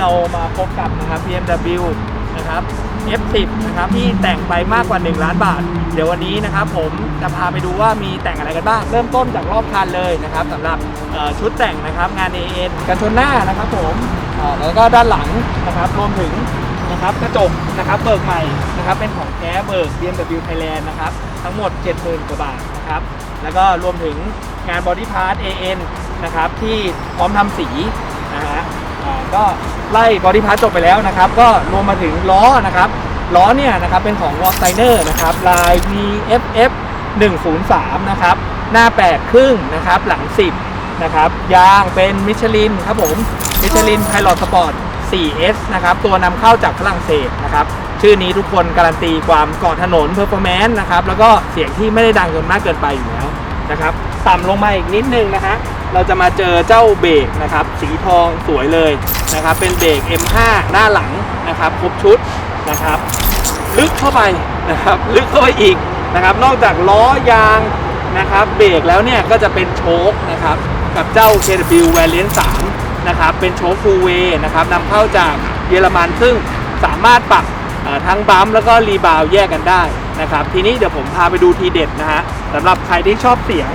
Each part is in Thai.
เรามาพบกับนะครับ BMW นะครับ F10 นะครับที่แต่งไปมากกว่า 1 ล้านบาท เดี๋ยววันนี้นะครับผมจะพาไปดูว่ามีแต่งอะไรกันบ้าง เริ่มต้นจากรอบคันเลยนะครับสำหรับชุดแต่งนะครับงาน AN กันชนหน้านะครับผมแล้วก็ด้านหลังนะครับรวมถึงนะครับกระจกนะครับเบิกใหม่นะครับเป็นของแท้เบิก BMW Thailand นะครับทั้งหมด 70,000กว่าบาทนะครับแล้วก็รวมถึงงานบอดี้พาร์ท AN นะครับที่พร้อมทำสีนะฮะ ก็ไล่บอดี้พาร์ทจบไปแล้วนะครับ ก็รวมมาถึงล้อนะครับล้อเนี่ยนะครับเป็นของ w a l k s i n e r นะครับลาย VFF 103นะครับหน้า8ครึ่งนะครับหลัง 10นะครับยางเป็นมิชลินครับผมมิชลินไพลอตสปอร์ต 4S นะครับตัวนำเข้าจากฝรั่งเศสนะครับชื่อนี้ทุกคนการันตีความเกาะถนนเพอร์ฟอร์แมนซ์นะครับแล้วก็เสียงที่ไม่ได้ดังจนมากเกินไปอยู่แล้วนะครับ ต่ำลงมาอีกนิดนึงนะฮะเราจะมาเจอเจ้าเบรกนะครับ สีทองสวยเลยนะครับ เป็นเบรก M5 หน้าหลังนะครับครบชุดนะครับ ลึกเข้าไปนะครับ ลึกเข้าไปอีกนะครับ นอกจากล้อยางนะครับ เบรกแล้วเนี่ยก็จะเป็นโชคนะครับ กับเจ้า KW Variant 3นะครับ เป็นโชคฟูลเวย์นะครับนำเข้าจากเยอรมันซึ่งสามารถปรับทั้งบัมแล้วก็รีบาวด์แยกกันได้นะครับ ทีนี้เดี๋ยวผมพาไปดูทีเด็ดนะฮะสำหรับใครที่ชอบเสียง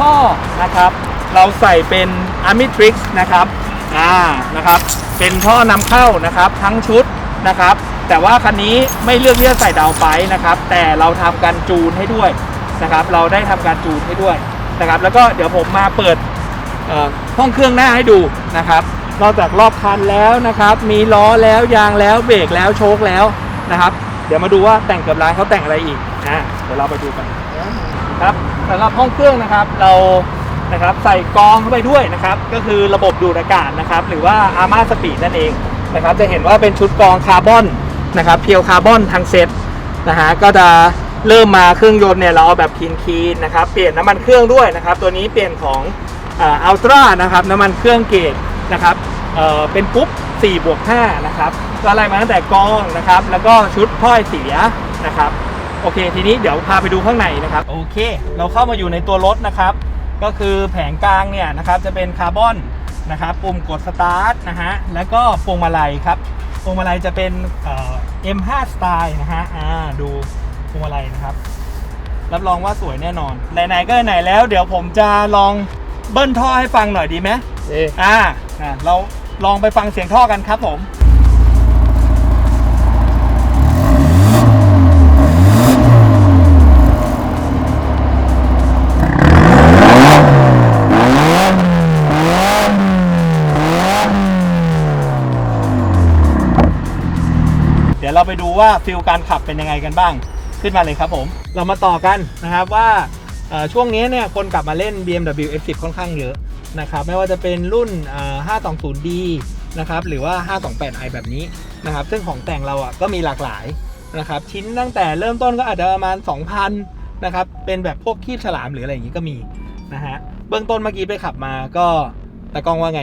ท่อนะครับ เราใส่เป็น Armitrix นะครับอ่านะครับ เป็นท่อนำเข้านะครับทั้งชุดนะครับ แต่ว่าคันนี้ไม่เลือกที่จะใส่ดาวไฟนะครับ แต่เราทำการจูนให้ด้วยนะครับ เราได้ทำการจูนให้ด้วยนะครับ แล้วก็เดี๋ยวผมมาเปิดห้องเครื่องหน้าให้ดูนะครับ นอกจากรอบคันแล้วนะครับ มีล้อแล้วยางแล้วเบรกแล้วโชคแล้วนะครับ เดี๋ยวมาดูว่าแต่งเกือบล้านเขาแต่งอะไรอีก อ่าเดี๋ยวเราไปดูกันครับสำหรับห้องเครื่องนะครับเรานะครับใส่กองเข้าไปด้วยนะครับก็คือระบบดูดอากาศนะครับหรือว่า Arma Speed นั่นเองนะครับจะเห็นว่าเป็นชุดกองคาร์บอนนะครับเพียวคาร์บอนทั้งเซตนะฮะก็จะเริ่มมาเครื่องยนต์เนี่ยเราเอาแบบคีนคีนนะครับเปลี่ยนน้ำมันเครื่องด้วยนะครับตัวนี้เปลี่ยนของอัลตร้านะครับน้ำมันเครื่องเกรดนะครับเเป็นกรุ๊ป4บวก5นะครับก็ไล่มาตั้งแต่กองนะครับแล้วก็ชุดถ้อยเสียนะครับ โอเค ทีนี้เดี๋ยวพาไปดูข้างในนะครับ โอเค เราเข้ามาอยู่ในตัวรถนะครับ ก็คือแผงกลางเนี่ยนะครับจะเป็นคาร์บอนนะครับ ปุ่มกดสตาร์ทนะฮะ แล้วก็พวงมาลัยครับพวงมาลัยจะเป็นเอ่อ M5 สไตล์นะฮะ อ่า ดูพวงมาลัยนะครับ รับรองว่าสวยแน่นอน ไหนๆก็ไหนแล้ว เดี๋ยวผมจะลองเบิ้ลท่อให้ฟังหน่อยดีไหมเอ๊ะอ่าอ่า เราลองไปฟังเสียงท่อกันครับผม ดี๋ยวเราไปดูว่าฟิลการขับเป็นยังไงกันบ้าง ขึ้นมาเลยครับผม เรามาต่อกันนะครับว่าช่วงนี้เนี่ยคนกลับมาเล่น BMW F10 ค่อนข้างเยอะนะครับไม่ว่าจะเป็นรุ่น 520D นะครับหรือว่า 528i แบบนี้นะครับซึ่งของแต่งเราอะก็มีหลากหลายนะครับชิ้นตั้งแต่เริ่มต้นก็อาจจะประมาณ 2,000นะครับเป็นแบบพวกคีบฉลามหรืออะไรอย่างนี้ก็มีนะฮะเบื้องต้นเมื่อกี้ไปขับมาก็ตากล้องว่าไง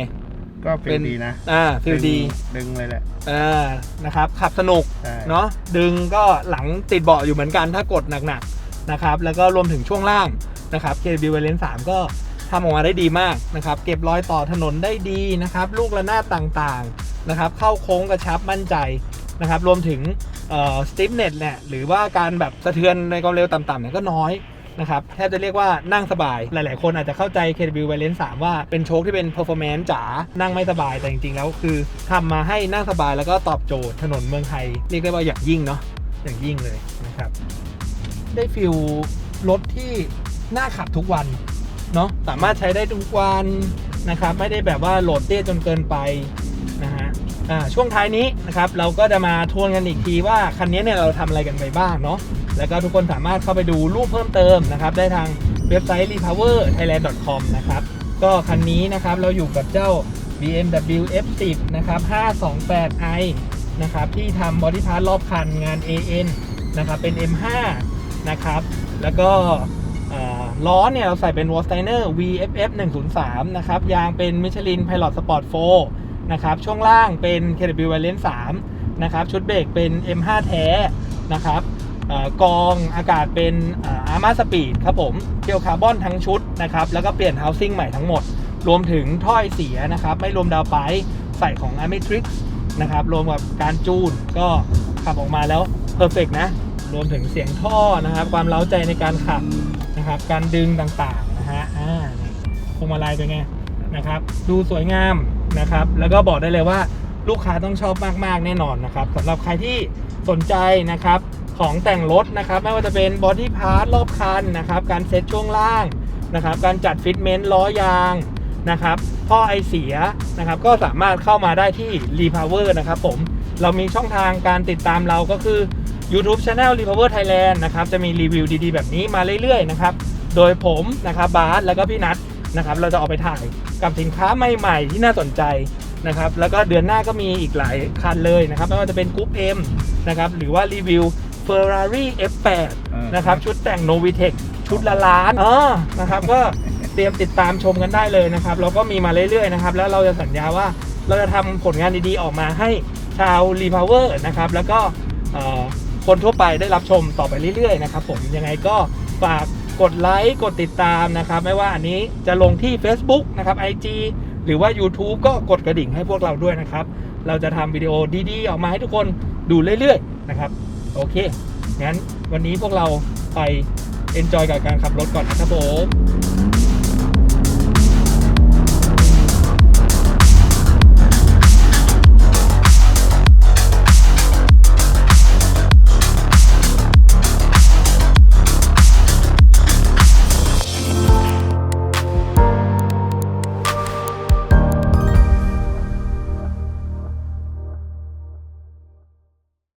ก็ฟิลดีนะ อ่าฟิลดีดึงเลยแหละอ่านะครับ ขับสนุกใช่เนาะดึงก็หลังติดเบาะอยู่เหมือนกันถ้ากดหนักๆนะครับ แล้วก็รวมถึงช่วงล่างนะครับ KB v a l e n 3ก็ทำออกมาได้ดีมากนะครับ เก็บรอยต่อถนนได้ดีนะครับ ลูกระนาดต่างๆนะครับ เข้าโค้งกระชับมั่นใจนะครับ รวมถึงสติปเน็ตเนี่ยหรือว่าการแบบสะเทือนในความเร็วต่ำๆเนี่ยก็น้อย นะครับแทบจะเรียกว่านั่งสบาย หลาย ๆ คนอาจจะเข้าใจ KW v a l e n 3ว่าเป็นโชคที่เป็น performance จ๋านั่งไม่สบายแต่จริง ๆ แล้วคือทำมาให้นั่งสบายแล้วก็ตอบโจทย์ถนนเมืองไทย เรียกได้ว่าอย่างยิ่งเนาะอย่างยิ่งเลยนะครับ ได้ฟิลรถที่น่าขับทุกวันเนาะสามารถใช้ได้ทุกวันนะครับไม่ได้แบบว่าโหลดเตี้ยจนเกินไปนะฮะช่วงท้ายนี้นะครับเราก็จะมาทวนกันอีกทีว่าคันนี้เนี่ยเราทำอะไรกันไปบ้างเนาะ แล้วก็ทุกคนสามารถเข้าไปดูรูปเพิ่มเติมนะครับ ได้ทางเว็บไซต์ repowerthailand.com นะครับ ก็คันนี้นะครับเราอยู่กับเจ้า BMW F10 นะครับ 528i นะครับที่ทำบอดี้พาร์ทรอบคันงาน AN นะครับเป็น M5 นะครับ แล้วก็ล้อเนี่ยเราใส่เป็น w a l s t e i n e r VFF 103นะครับ ยางเป็น Michelin Pilot Sport 4นะครับ ช่วงล่างเป็น KW Variant 3นะครับ ชุดเบรกเป็น M5 แท้นะครับ กองอากาศเป็นอาร์มาสปีดครับผมเกียวคาร์บอนทั้งชุดนะครับ แล้วก็เปลี่ยน housing ใหม่ทั้งหมด รวมถึงถ้อยเสียนะครับ ไม่รวมดาวไปใส่ของ a m e t r i x นะครับ รวมกับการจูนก็ขับออกมาแล้วเพอร์เฟกนะ รวมถึงเสียงท่อนะครับ ความเล้าใจในการขับนะครับ การดึงต่างๆนะฮะอ่าพวงมาลัยเป็นไงนะครับ ดูสวยงามนะครับ แล้วก็บอกได้เลยว่าลูกค้าต้องชอบมากๆแน่นอนนะครับสำหรับใครที่สนใจนะครับ ของแต่งรถนะครับ ไม่ว่าจะเป็นบอดี้พาร์ทรอบคันนะครับ การเซ็ตช่วงล่างนะครับ การจัดฟิตเมนต์ล้อยางนะครับท่อไอเสียนะครับ ก็สามารถเข้ามาได้ที่ Repower นะครับผม เรามีช่องทางการติดตามเราก็คือ YouTube Channel Repower Thailand นะครับ จะมีรีวิวดีๆ แบบนี้มาเรื่อยๆ นะครับ โดยผมนะครับบาสแล้วก็พี่นัทนะครับ เราจะออกไปถ่ายกับสินค้าใหม่ๆ ที่น่าสนใจนะครับ แล้วก็เดือนหน้าก็มีอีกหลายคันเลยนะครับ ไม่ว่าจะเป็นกรุ๊ป M นะครับ หรือว่ารีวิว Ferrari F8 นะครับ ชุดแต่ง Novitec ชุดละล้านอ๋อนะครับ ก็เตรียมติดตามชมกันได้เลยนะครับ เราก็มีมาเรื่อยๆนะครับ แล้วเราจะสัญญาว่าเราจะทำผลงานดีๆออกมาให้ชาว Repower นะครับ แล้วก็เอ่อคนทั่วไปได้รับชมต่อไปเรื่อยๆนะครับผมยังไงก็ฝากกดไลค์กดติดตามนะครับ ไม่ว่าอันนี้จะลงที่ Facebook นะครับ IG หรือว่า YouTube ก็กดกระดิ่งให้พวกเราด้วยนะครับ เราจะทำวิดีโอดีๆ ออกมาให้ทุกคนดูเรื่อยๆนะครับ โอเคงั้นวันนี้พวกเราไปเอนจอยกับการขับรถก่อนนะครับผม